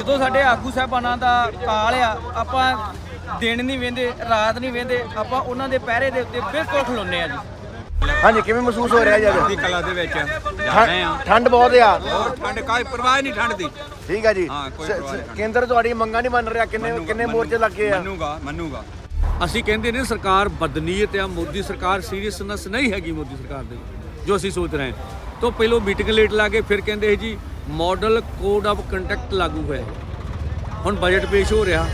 ਜਦੋਂ ਸਾਡੇ ਆਗੂ ਸਾਹਿਬਾਨਾਂ ਦਾ ਕਾਲ ਆ ਆਪਾਂ ਦਿਨ ਨਹੀਂ ਵੇਂਦੇ ਰਾਤ ਨਹੀਂ ਵੇਂਦੇ ਆਪਾਂ ਉਹਨਾਂ ਦੇ ਪਹਿਰੇ ਦੇ ਉੱਤੇ ਬਿਲਕੁਲ ਖਲੋਨੇ ਆ ਜੀ। ਹਾਂਜੀ ਕਿਵੇਂ ਮਹਿਸੂਸ ਹੋ ਰਿਹਾ ਜੀ ਦੀ ਅੱਜ ਕਲਾ ਦੇ ਵਿੱਚ ਜਾ ਰਹੇ ਆ। ਠੰਡ- ਬਹੁਤ ਆ। ਹੋਰ ਠੰਡ ਕਾਈ ਪਰਵਾਹ ਨਹੀਂ ਠੰਡ ਦੀ। ਠੀਕ ਆ ਜੀ। ਕੇਂਦਰ ਤੁਹਾਡੀ ਮੰਗਾਂ ਨਹੀਂ ਮੰਨ ਰਿਹਾ ਕਿੰਨੇ ਕਿੰਨੇ ਮੋਰਚੇ ਲੱਗੇ ਆ? ਮੰਨੂਗਾ ਮੰਨੂਗਾ। ਅਸੀਂ ਕਹਿੰਦੇ ਨੇ ਸਰਕਾਰ ਬਦਨੀਅਤ ਆ ਮੋਦੀ ਸਰਕਾਰ ਸੀਰੀਅਸਨੈਸ ਨਹੀਂ ਹੈਗੀ ਮੋਦੀ ਸਰਕਾਰ ਦੇ ਜੋ ਅਸੀਂ ਸੋਚ ਰਹੇ ਹਾਂ। ਤੋਂ ਪਹਿਲੋਂ ਮੀਟਿੰਗ ਲੇਟ ਲਾ ਕੇ ਫਿਰ ਕਹਿੰਦੇ ਜੀ ਮਾਡਲ ਕੋਡ ਆਫ ਕੰਡਕਟ ਲਾਗੂ ਹੋਇਆ। ਹੁਣ ਬਜਟ ਪੇਸ਼ ਹੋ ਰਿਹਾ।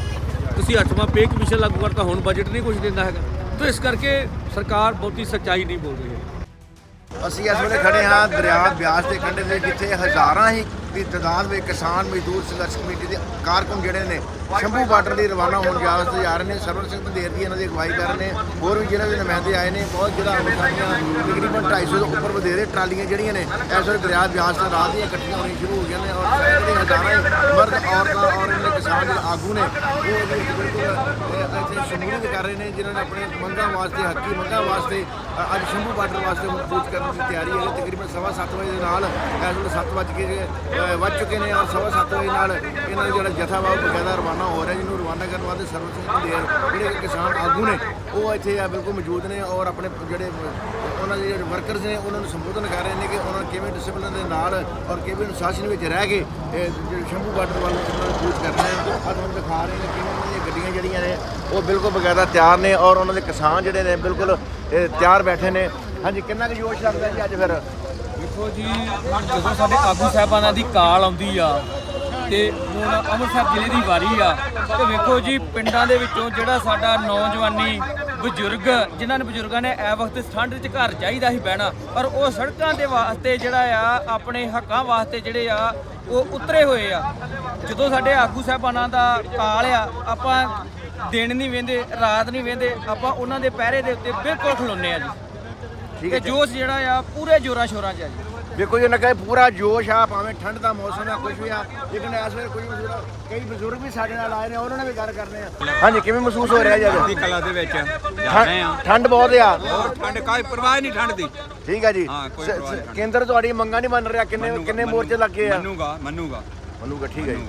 ਤੁਸੀਂ ਅੱਠਵਾਂ ਪੇ ਕਮਿਸ਼ਨ ਲਾਗੂ ਕਰਤਾ, ਹੁਣ ਬਜਟ ਨਹੀਂ ਕੁਝ ਦਿੰਦਾ ਹੈਗਾ। ਤਾਂ ਇਸ ਕਰਕੇ ਸਰਕਾਰ ਬਹੁਤੀ ਸੱਚਾਈ ਨਹੀਂ ਬੋਲ ਰਹੀ ਹੈ। ਅਸੀਂ ਇਸ ਵੇਲੇ ਖੜੇ ਹਾਂ ਦਰਿਆ ਬਿਆਸ ਦੇ ਕੰਢੇ ਤੇ, ਜਿੱਥੇ ਹਜ਼ਾਰਾਂ ਹੀ ਦੀ ਤਾਦਾਦ ਵਿੱਚ ਕਿਸਾਨ, ਮਜ਼ਦੂਰ ਸੰਘਰਸ਼ ਕਮੇਟੀ ਦੇ ਕਾਰਕੁਨ ਜਿਹੜੇ ਨੇ ਸ਼ੰਭੂ ਬਾਰਡਰ ਲਈ ਰਵਾਨਾ ਹੋਣ ਜਾ ਵਾਸਤੇ ਜਾ ਰਹੇ ਨੇ। ਸਰਵਨ ਸਿੰਘ ਬੰਦੇਰ ਦੀ ਇਹਨਾਂ ਦੀ ਅਗਵਾਈ ਕਰ ਰਹੇ ਨੇ। ਹੋਰ ਵੀ ਜ਼ਿਲ੍ਹੇ ਦੇ ਨੁਮਾਇੰਦੇ ਆਏ ਨੇ, ਬਹੁਤ ਜ਼ਿਲ੍ਹਾ ਅੰਮ੍ਰਿਤਸਰੀਆਂ ਤਕਰੀਬਨ 250 ਤੋਂ ਉੱਪਰ ਵਧੇਰੇ ਟਰਾਲੀਆਂ ਜਿਹੜੀਆਂ ਨੇ, ਇਸ ਵੇਲੇ ਦਰਿਆ ਬਿਆਸ ਤੇ ਰਾਹ ਦੀਆਂ ਇਕੱਠੀਆਂ ਹੋਣੀਆਂ ਸ਼ੁਰੂ ਹੋ ਗਈਆਂ ਨੇ ਔਰ ਜਿਹੜੇ ਹਜ਼ਾਰਾਂ ਮਰਦ, ਔਰਤਾਂ ਔਰ ਇਹਨਾਂ ਕਿਸਾਨ ਜਿਹੜੇ ਆਗੂ ਨੇ, ਉਹ ਬਿਲਕੁਲ ਇੱਥੇ ਸ਼ਮੂਲੀਅਤ ਕਰ ਰਹੇ ਨੇ, ਜਿਨ੍ਹਾਂ ਨੇ ਆਪਣੇ ਮੰਗਾਂ ਵਾਸਤੇ, ਹੱਕੀ ਮੰਗਾਂ ਵਾਸਤੇ ਅੱਜ ਸ਼ੰਭੂ ਬਾਰਡਰ ਵਾਸਤੇ ਹੁਣ ਕਰਨ ਦੀ ਤਿਆਰੀ ਹੈ। ਤਕਰੀਬਨ ਸਵਾ ਸੱਤ ਵਜੇ ਦੇ ਨਾਲ, ਇਸ ਵੇਲੇ ਸੱਤ ਵੱਜ ਕੇ ਵੱਜ ਚੁੱਕੇ ਨੇ ਔਰ ਸਵਾ ਸੱਤ ਵਜੇ ਨਾਲ ਇਹਨਾਂ ਦਾ ਜਿਹੜਾ ਜਥਾ ਵਾ, ਉਹ ਬਕਾਇਦਾ ਰਵਾਨਾ ਹੋ ਰਿਹਾ, ਜਿਹਨੂੰ ਰਵਾਨਾ ਕਰਨ ਵਾਸਤੇ ਸਰਵ ਸਿੰਘ ਜਿਹੜੇ ਕਿਸਾਨ ਆਗੂ ਨੇ, ਉਹ ਇੱਥੇ ਆ ਬਿਲਕੁਲ ਮੌਜੂਦ ਨੇ ਔਰ ਆਪਣੇ ਜਿਹੜੇ, ਉਹਨਾਂ ਦੇ ਜਿਹੜੇ ਵਰਕਰਸ ਨੇ, ਉਹਨਾਂ ਨੂੰ ਸੰਬੋਧਨ ਕਰ ਰਹੇ ਨੇ ਕਿ ਉਹਨਾਂ ਕਿਵੇਂ ਡਿਸਪਲਿਨ ਦੇ ਨਾਲ ਔਰ ਕਿਵੇਂ ਅਨੁਸ਼ਾਸਨ ਵਿੱਚ ਰਹਿ ਕੇ ਜਿਹੜੇ ਸ਼ੰਭੂ ਬਾਰਡਰ ਵੱਲ ਉਹਨਾਂ ਨੂੰ ਕੂਚ ਕਰਨਾ ਹੈ ਆ ਤੁਹਾਨੂੰ ਦਿਖਾ ਰਹੇ ਨੇ ਕਿਵੇਂ ਉਹਨਾਂ ਦੀਆਂ ਗੱਡੀਆਂ ਜਿਹੜੀਆਂ ਨੇ, ਉਹ ਬਿਲਕੁਲ ਬਕਾਇਦਾ ਤਿਆਰ ਨੇ ਔਰ ਉਹਨਾਂ ਦੇ ਕਿਸਾਨ ਜਿਹੜੇ ਨੇ ਬਿਲਕੁਲ ਤਿਆਰ ਬੈਠੇ ਨੇ। ਹਾਂਜੀ, ਕਿੰਨਾ ਕੁ ਜੋਸ਼ ਲੱਗਦਾ ਜੀ ਅੱਜ ਫਿਰ? ਦੇਖੋ ਜੀ, ਜਦੋਂ ਸਾਡੇ ਆਗੂ ਸਾਹਿਬਾਨਾਂ ਦੀ ਕਾਲ ਆਉਂਦੀ ਆ ਤੇ ਹੁਣ ਅੰਮ੍ਰਿਤਸਰ ਜ਼ਿਲ੍ਹੇ ਦੀ ਵਾਰੀ ਆ। ਤੇ ਵੇਖੋ ਜੀ ਪਿੰਡਾਂ ਦੇ ਵਿੱਚੋਂ ਜਿਹੜਾ ਸਾਡਾ ਨੌਜਵਾਨੀ ਬਜ਼ੁਰਗ ਜਿਨ੍ਹਾਂ ਨੇ ਬਜ਼ੁਰਗਾਂ ਨੇ ਐ ਵਕਤ ਠੰਡ 'ਚ ਘਰ ਚਾਹੀਦਾ ਸੀ ਬਹਿਣਾ ਪਰ ਉਹ ਸੜਕਾਂ ਦੇ ਵਾਸਤੇ ਜਿਹੜਾ ਆ ਆਪਣੇ ਹੱਕਾਂ ਵਾਸਤੇ ਜਿਹੜੇ ਆ ਉਹ ਉਤਰੇ ਹੋਏ ਆ। ਜਦੋਂ ਸਾਡੇ ਆਗੂ ਸਾਹਿਬਾਨਾਂ ਦਾ ਕਾਲ ਆ ਆਪਾਂ ਦਿਨ ਨਹੀਂ ਵੇਂਦੇ ਰਾਤ ਨਹੀਂ ਵੇਂਦੇ ਆਪਾਂ ਉਹਨਾਂ ਦੇ ਪਹਿਰੇ ਦੇ ਉੱਤੇ ਬਿਲਕੁਲ ਖਲੋਨੇ ਆ ਜੀ। ਠੀਕ ਹੈ ਜੋਸ਼ ਜਿਹੜਾ ਆ ਪੂਰੇ ਜੋਰਾਂ ਸ਼ੋਰਾਂ 'ਚ ਆ ਜੀ। ਦੇਖੋ ਜੀ ਕਹੇ ਪੂਰਾ ਜੋਸ਼ ਆ ਭਾਵੇਂ ਠੰਡ ਦਾ ਮੌਸਮ ਆ ਕੁਝ ਵੀ ਆ। ਲੇਕਿਨ ਇਸ ਵੇਲੇ ਕੋਈ ਬਜ਼ੁਰਗ ਕਈ ਬਜ਼ੁਰਗ ਵੀ ਸਾਡੇ ਨਾਲ ਆਏ ਨੇ ਉਹਨਾਂ ਨਾਲ ਵੀ ਗੱਲ ਕਰਨੇ ਆ। ਹਾਂਜੀ ਕਿਵੇਂ ਮਹਿਸੂਸ ਹੋ ਰਿਹਾ ਜੀ ਦੀ ਕਲਾ ਦੇ ਵਿੱਚ ਜਾ ਰਹੇ ਆ। ਠੰਡ- ਬਹੁਤ ਆ। ਠੰਡ ਕਾਈ ਪਰਵਾਹ ਨਹੀਂ ਠੰਡ ਦੀ। ਠੀਕ ਆ ਜੀ। ਹਾਂ, ਕੋਈ ਸ- ਪਰਵਾਹ ਸ- ਨਹੀਂ। ਕੇਂਦਰ ਤੁਹਾਡੀ ਮੰਗਾਂ ਨਹੀਂ ਮੰਨ ਰਿਹਾ ਕਿੰਨੇ ਕਿੰਨੇ ਮੋਰਚੇ ਲੱਗੇ ਆ? ਮੰਨੂਗਾ ਮੰਨੂਗਾ। ਮੰਨੂਗਾ ਠੀਕ ਹੈ ਜੀ।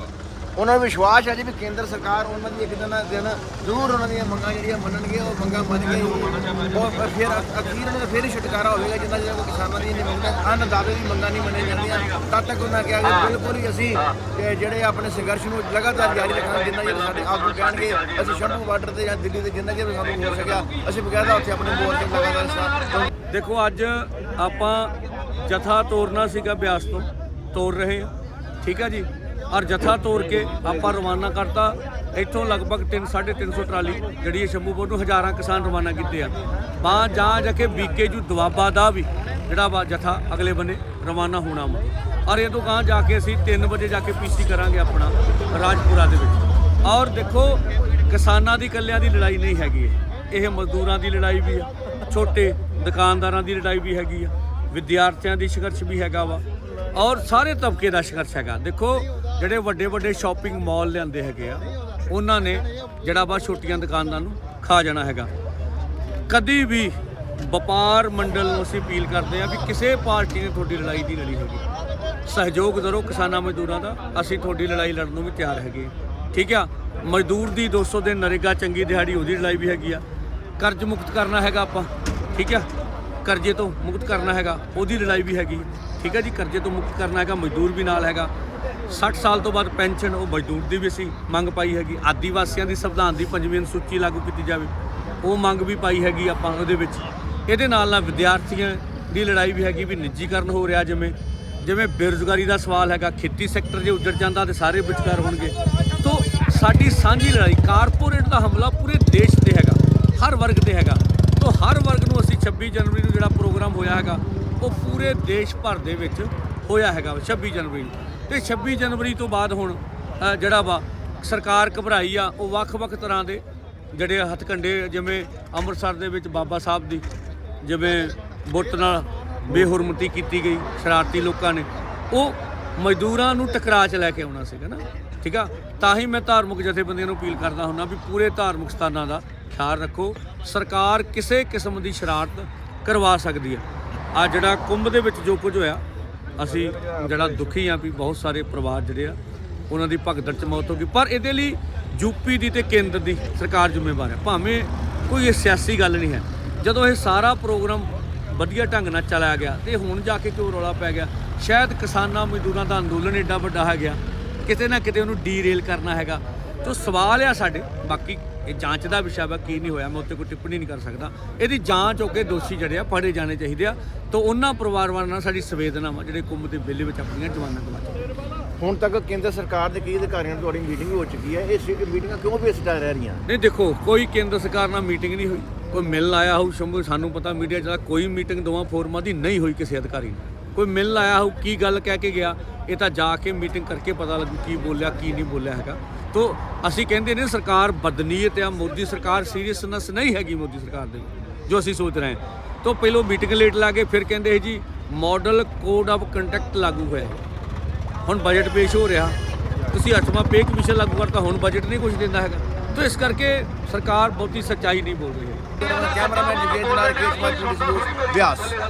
ਉਹਨਾਂ ਨੂੰ ਵਿਸ਼ਵਾਸ ਹੈ ਜੀ ਵੀ ਕੇਂਦਰ ਸਰਕਾਰ ਉਹਨਾਂ ਦੀ ਇੱਕ ਦਿਨ ਨਾ ਦਿਨ ਜ਼ਰੂਰ ਉਹਨਾਂ ਦੀਆਂ ਮੰਗਾਂ ਜਿਹੜੀਆਂ ਮੰਨਣਗੇ ਉਹ ਮੰਗਾਂ ਮੰਨ ਕੇ ਉਹ ਫਿਰ ਅਖੀਰ ਉਹਨਾਂ ਦਾ ਫਿਰ ਹੀ ਛੁਟਕਾਰਾ ਹੋਵੇਗਾ ਜਿੰਨਾ ਜਿਹੜਾ ਕਿਸਾਨਾਂ ਦੀ ਮੰਗਾਂ ਅੰਨਦਾਤੇ ਦੀ ਮੰਗਾਂ ਨਹੀਂ ਮੰਨੀਆਂ ਜਾਂਦੀਆਂ। ਤਦ ਤੱਕ ਉਹਨਾਂ ਕਿਹਾ ਕਿ ਬਿਲਕੁਲ ਹੀ ਅਸੀਂ ਜਿਹੜੇ ਆਪਣੇ ਸੰਘਰਸ਼ ਨੂੰ ਲਗਾਤਾਰ ਜਾਰੀ ਰੱਖਣਾ ਜਿੰਨਾ ਚਿਰ ਸਾਡੇ ਆਗੂ ਕਹਿਣਗੇ, ਅਸੀਂ ਸ਼ੰਭੂ ਬਾਰਡਰ ਤੇ ਜਾਂ ਦਿੱਲੀ ਤੇ ਜਿੰਨਾ ਜਿਹੜਾ ਸਾਨੂੰ ਹੋ ਸਕਿਆ, ਅਸੀਂ ਬਕਾਇਦਾ ਉੱਥੇ ਆਪਣੇ ਮੋਰਚੇ ਲਗਾਤਾਰ ਸਾਥ ਦੇਖੋ, ਅੱਜ ਆਪਾਂ ਜਥਾ ਤੋਰਨਾ ਸੀਗਾ ਬਿਆਸ ਤੋਂ, ਤੋਰ ਰਹੇ ਹਾਂ। ਠੀਕ ਆ ਜੀ? ਔਰ ਜਥਾ ਤੋਰ ਕੇ ਆਪਾਂ ਰਵਾਨਾ ਕਰਤਾ। ਇੱਥੋਂ ਲਗਭਗ 3 350 ਟਰਾਲੀ ਜਿਹੜੀ ਹੈ ਸ਼ੰਭੂਪੁਰ ਨੂੰ ਹਜ਼ਾਰਾਂ ਕਿਸਾਨ ਰਵਾਨਾ ਕੀਤੇ ਆ। ਬਾਹ ਜਾਂ ਜਾ ਕੇ ਬੀਕੇ ਜੂ ਦਵਾਬਾ ਦਾ ਵੀ ਜਿਹੜਾ ਵਾ ਜਥਾ ਅਗਲੇ ਬੰਨੇ ਰਵਾਨਾ ਹੋਣਾ ਵਾ। ਔਰ ਇਹ ਤੋਂ ਗਾਂ ਜਾ ਕੇ ਅਸੀਂ 3 ਵਜੇ ਜਾ ਕੇ ਪੀਸੀ ਕਰਾਂਗੇ ਆਪਣਾ ਰਾਜਪੁਰਾ ਦੇ ਵਿੱਚ। ਔਰ ਦੇਖੋ, ਕਿਸਾਨਾਂ ਦੀ ਕੱਲਿਆਂ ਦੀ ਲੜਾਈ ਨਹੀਂ ਹੈਗੀ ਇਹ। ਇਹ ਮਜ਼ਦੂਰਾਂ ਦੀ ਲੜਾਈ ਵੀ ਆ, ਛੋਟੇ ਦੁਕਾਨਦਾਰਾਂ ਦੀ ਲੜਾਈ ਵੀ ਹੈਗੀ ਆ, ਵਿਦਿਆਰਥੀਆਂ ਦੀ ਸੰਘਰਸ਼ ਵੀ ਹੈਗਾ ਵਾ। ਔਰ ਸਾਰੇ ਤਬਕੇ ਦਾ ਸੰਘਰਸ਼ ਹੈਗਾ। ਦੇਖੋ ਜਿਹੜੇ ਵੱਡੇ ਵੱਡੇ ਸ਼ਾਪਿੰਗ ਮਾਲ ਲਿਆਂਦੇ ਹੈਗੇ ਆ, ਉਹਨਾਂ ਨੇ ਜਿਹੜਾ ਵਾ ਛੋਟੀਆਂ ਦੁਕਾਨਦਾਰਾਂ ਨੂੰ ਖਾ ਜਾਣਾ ਹੈਗਾ। ਕਦੀ ਵੀ ਵਪਾਰ ਮੰਡਲ ਨੂੰ ਅਸੀਂ ਅਪੀਲ ਕਰਦੇ ਆ ਵੀ ਕਿਸੇ ਪਾਰਟੀ ਨੇ ਤੁਹਾਡੀ ਲੜਾਈ ਦੀ ਲੜੀ ਹੈਗੀ। ਸਹਿਯੋਗ ਕਰੋ ਕਿਸਾਨਾਂ ਮਜ਼ਦੂਰਾਂ ਦਾ, ਅਸੀਂ ਤੁਹਾਡੀ ਲੜਾਈ ਲੜਨ ਨੂੰ ਵੀ ਤਿਆਰ ਹੈਗੇ ਠੀਕ ਆ? ਮਜ਼ਦੂਰ ਦੀ 200 ਦਿਨ ਨਰੇਗਾ ਚੰਗੀ ਦਿਹਾੜੀ ਉਹਦੀ ਲੜਾਈ ਵੀ ਹੈਗੀ ਆ। ਕਰਜ਼ ਮੁਕਤ ਕਰਨਾ ਹੈਗਾ ਆਪਾਂ। ਠੀਕ ਆ? ਕਰਜ਼ੇ ਤੋਂ ਮੁਕਤ ਕਰਨਾ ਹੈਗਾ, ਉਹਦੀ ਲੜਾਈ ਵੀ ਹੈਗੀ। ਠੀਕ ਆ ਜੀ? ਕਰਜ਼ੇ ਤੋਂ ਮੁਕਤ ਕਰਨਾ ਹੈਗਾ, ਮਜ਼ਦੂਰ ਵੀ ਨਾਲ ਹੈਗਾ। 60 ਸਾਲ ਤੋਂ ਬਾਅਦ ਪੈਨਸ਼ਨ ਉਹ ਮਜ਼ਦੂਰ ਦੀ ਵੀ ਅਸੀਂ ਮੰਗ ਪਾਈ ਹੈਗੀ। ਆਦੀਵਾਸੀਆਂ ਦੀ ਸੰਵਿਧਾਨ ਦੀ ਪੰਜਵੀਂ ਅਨੁਸੂਚੀ ਲਾਗੂ ਕੀਤੀ ਜਾਵੇ, ਉਹ ਮੰਗ ਵੀ ਪਾਈ ਹੈਗੀ ਆਪਾਂ ਉਹਦੇ ਵਿੱਚ। ਇਹਦੇ ਨਾਲ ਨਾਲ ਵਿਦਿਆਰਥੀਆਂ ਦੀ ਲੜਾਈ ਵੀ ਹੈਗੀ ਵੀ ਨਿੱਜੀਕਰਨ ਹੋ ਰਿਹਾ ਜਿਵੇਂ ਜਿਵੇਂ ਬੇਰੁਜ਼ਗਾਰੀ ਦਾ ਸਵਾਲ ਹੈਗਾ, ਖੇਤੀ ਸੈਕਟਰ ਜੇ ਉੱਜੜ ਜਾਂਦਾ ਤੇ ਸਾਰੇ ਵਿਚਕਾਰ ਹੋਣਗੇ। ਤੋਂ ਸਾਡੀ ਸਾਂਝੀ ਲੜਾਈ, ਕਾਰਪੋਰੇਟ ਦਾ ਹਮਲਾ ਪੂਰੇ ਦੇਸ਼ ਤੇ ਹੈਗਾ, ਹਰ ਵਰਗ ਤੇ ਹੈਗਾ। ਤੋਂ ਹਰ ਵਰਗ ਨੂੰ ਅਸੀਂ 26 ਜਨਵਰੀ ਨੂੰ ਜਿਹੜਾ ਪ੍ਰੋਗਰਾਮ ਹੋਇਆ ਹੈਗਾ, ਉਹ ਪੂਰੇ ਦੇਸ਼ ਭਰ ਦੇ ਵਿੱਚ ਹੋਇਆ ਹੈਗਾ 26 ਜਨਵਰੀ ਨੂੰ। ਤੇ 26 ਜਨਵਰੀ ਤੋਂ ਬਾਅਦ ਹੁਣ ਜਿਹੜਾ ਵਾ, ਸਰਕਾਰ ਘਬਰਾਈ ਆ, ਉਹ ਵੱਖ-ਵੱਖ ਤਰ੍ਹਾਂ ਦੇ ਜਿਹੜੇ ਹੱਥਕੰਡੇ, ਜਿਵੇਂ ਅੰਮ੍ਰਿਤਸਰ ਦੇ ਵਿੱਚ ਬਾਬਾ ਸਾਹਿਬ ਦੀ, ਜਿਵੇਂ ਬੁੱਤ ਨਾਲ ਬੇਹੁਰਮਤੀ ਕੀਤੀ ਗਈ, ਸ਼ਰਾਰਤੀ ਲੋਕਾਂ ਨੇ, ਉਹ ਮਜ਼ਦੂਰਾਂ ਨੂੰ ਟਕਰਾਅ 'ਚ ਲੈ ਕੇ ਆਉਣਾ ਸੀਗਾ ਨਾ, ਠੀਕ ਆ? ਤਾਂ ਹੀ ਮੈਂ ਧਾਰਮਿਕ ਜਥੇਬੰਦੀਆਂ ਨੂੰ ਅਪੀਲ ਕਰਦਾ ਹੁੰਦਾ ਵੀ ਪੂਰੇ ਧਾਰਮਿਕ ਸਥਾਨਾਂ ਦਾ ਖਿਆਲ ਰੱਖੋ, ਸਰਕਾਰ ਕਿਸੇ ਕਿਸਮ ਦੀ ਸ਼ਰਾਰਤ ਕਰਵਾ ਸਕਦੀ ਹੈ ਆ ਜਿਹੜਾ ਕੁੰਭ ਦੇ ਵਿੱਚ ਜੋ ਕੁਝ ਹੋਇਆ ਅਸੀਂ ਜਿਹੜਾ ਦੁਖੀ ਆ ਵੀ ਬਹੁਤ ਸਾਰੇ ਪਰਿਵਾਰ ਜਿਹੜੇ ਆ, ਉਹਨਾਂ ਦੀ ਭਗਦੜ ਚ ਮੌਤ ਹੋ ਗਈ। ਪਰ ਇਹਦੇ ਲਈ ਯੂਪੀ ਦੀ ਤੇ ਕੇਂਦਰ ਦੀ ਸਰਕਾਰ ਜ਼ਿੰਮੇਵਾਰ ਹੈ। ਭਾਵੇਂ ਕੋਈ ਇਹ ਸਿਆਸੀ ਗੱਲ ਨਹੀਂ ਹੈ। ਜਦੋਂ ਇਹ ਸਾਰਾ ਪ੍ਰੋਗਰਾਮ ਵਧੀਆ ਢੰਗ ਨਾਲ ਚਲਾਇਆ ਗਿਆ ਤੇ ਹੁਣ ਜਾ ਕੇ ਕਿਉਂ ਰੌਲਾ ਪੈ ਗਿਆ? ਸ਼ਾਇਦ ਕਿਸਾਨਾਂ ਮਜ਼ਦੂਰਾਂ ਦਾ ਅੰਦੋਲਨ ਏਡਾ ਵੱਡਾ ਹੈ ਗਿਆ ਕਿਤੇ ਨਾ ਕਿਤੇ ਉਹਨੂੰ ਡੀਰੇਲ ਕਰਨਾ ਹੈਗਾ। ਤੋ ਸਵਾਲ ਆ ਸਾਡੇ। ਬਾਕੀ ਇਹ ਜਾਂਚ ਦਾ ਵਿਸ਼ਾ ਵਾ ਕੀ ਨਹੀਂ ਹੋਇਆ ਮੈਂ ਉੱਤੇ ਕੋਈ ਟਿੱਪਣੀ ਨਹੀਂ ਕਰ ਸਕਦਾ। ਇਹਦੀ ਜਾਂਚ ਹੋ ਕੇ ਦੋਸ਼ੀ ਜਿਹੜੇ ਆ ਫੜੇ ਜਾਣੇ ਚਾਹੀਦੇ ਆ। ਤੋ ਉਹਨਾਂ ਪਰਿਵਾਰਾਂ ਨਾਲ ਸਾਡੀ ਸੰਵੇਦਨਾ ਵਾ ਜਿਹੜੇ ਕੁੰਭ ਦੇ ਬਿੱਲੇ ਵਿੱਚ ਆਪਣੀਆਂ ਜਵਾਨਾਂ ਗਵਾ ਹੁਣ ਤੱਕ ਕੇਂਦਰ ਸਰਕਾਰ ਦੇ ਕਈ ਅਧਿਕਾਰੀਆਂ ਨਾਲ ਤੁਹਾਡੀ ਮੀਟਿੰਗ ਹੋ ਚੁੱਕੀ ਹੈ। ਇਹ ਸੀ- ਮੀਟਿੰਗਾਂ ਕਿਉਂ ਵੀ ਰਹਿ ਰਹੀਆਂ? ਨਹੀਂ ਦੇਖੋ ਕੋਈ ਕੇਂਦਰ ਸਰਕਾਰ ਨਾਲ ਮੀਟਿੰਗ ਨਹੀਂ ਹੋਈ। ਕੋਈ ਮਿਲਣ ਆਇਆ ਹੋਊ ਸ਼ੰਭੂ ਸਾਨੂੰ ਪਤਾ ਮੀਡੀਆ 'ਚ ਕੋਈ ਮੀਟਿੰਗ ਦੋਵਾਂ ਫੋਰਮਾਂ ਦੀ ਨਹੀਂ ਹੋਈ ਕਿਸੇ ਅਧਿਕਾਰੀ ਨਾਲ। ਕੋਈ ਮਿਲਣ ਆਇਆ ਹੋਊ, ਕੀ ਗੱਲ ਕਹਿ ਕੇ ਗਿਆ? ਇਹ ਤਾਂ ਜਾ ਕੇ ਮੀਟਿੰਗ ਕਰਕੇ ਪਤਾ ਲੱਗੂ ਕੀ ਬੋਲਿਆ, ਕੀ ਨਹੀਂ ਬੋਲਿਆ ਹੈਗਾ। ਤੋ ਅਸੀਂ ਕਹਿੰਦੇ ਨੇ ਸਰਕਾਰ ਬਦਨੀਅਤ ਆ, ਮੋਦੀ ਸਰਕਾਰ ਸੀਰੀਅਸਨੈਸ ਨਹੀਂ ਹੈਗੀ ਮੋਦੀ ਸਰਕਾਰ ਦੇ ਜੋ ਅਸੀਂ ਸੋਚ ਰਹੇ ਹਾਂ। ਤੋ ਪਹਿਲੋਂ ਮੀਟਿੰਗ ਲੇਟ ਲਾ ਕੇ ਫਿਰ ਕਹਿੰਦੇ ਹੈ ਜੀ ਮਾਡਲ ਕੋਡ ਆਫ ਕੰਡਕਟ ਲਾਗੂ ਹੋਇਆ ਹੁਣ ਬਜਟ ਪੇਸ਼ ਹੋ ਰਿਹਾ। ਤੁਸੀਂ ਅੱਠਵਾਂ ਪੇ ਕਮਿਸ਼ਨ ਲਾਗੂ ਕਰਤਾ, ਹੁਣ ਬਜਟ ਨਹੀਂ ਕੁਝ ਦਿੰਦਾ ਹੈਗਾ। ਤੋ ਇਸ ਕਰਕੇ ਸਰਕਾਰ ਬਹੁਤੀ ਸੱਚਾਈ ਨਹੀਂ ਬੋਲ ਰਹੀ ਹੈ। ਕੈਮਰਾਮੈਨ ਜਗੇਸ਼ ਨਾਲ ਕੇਸ ਮਾਜੂ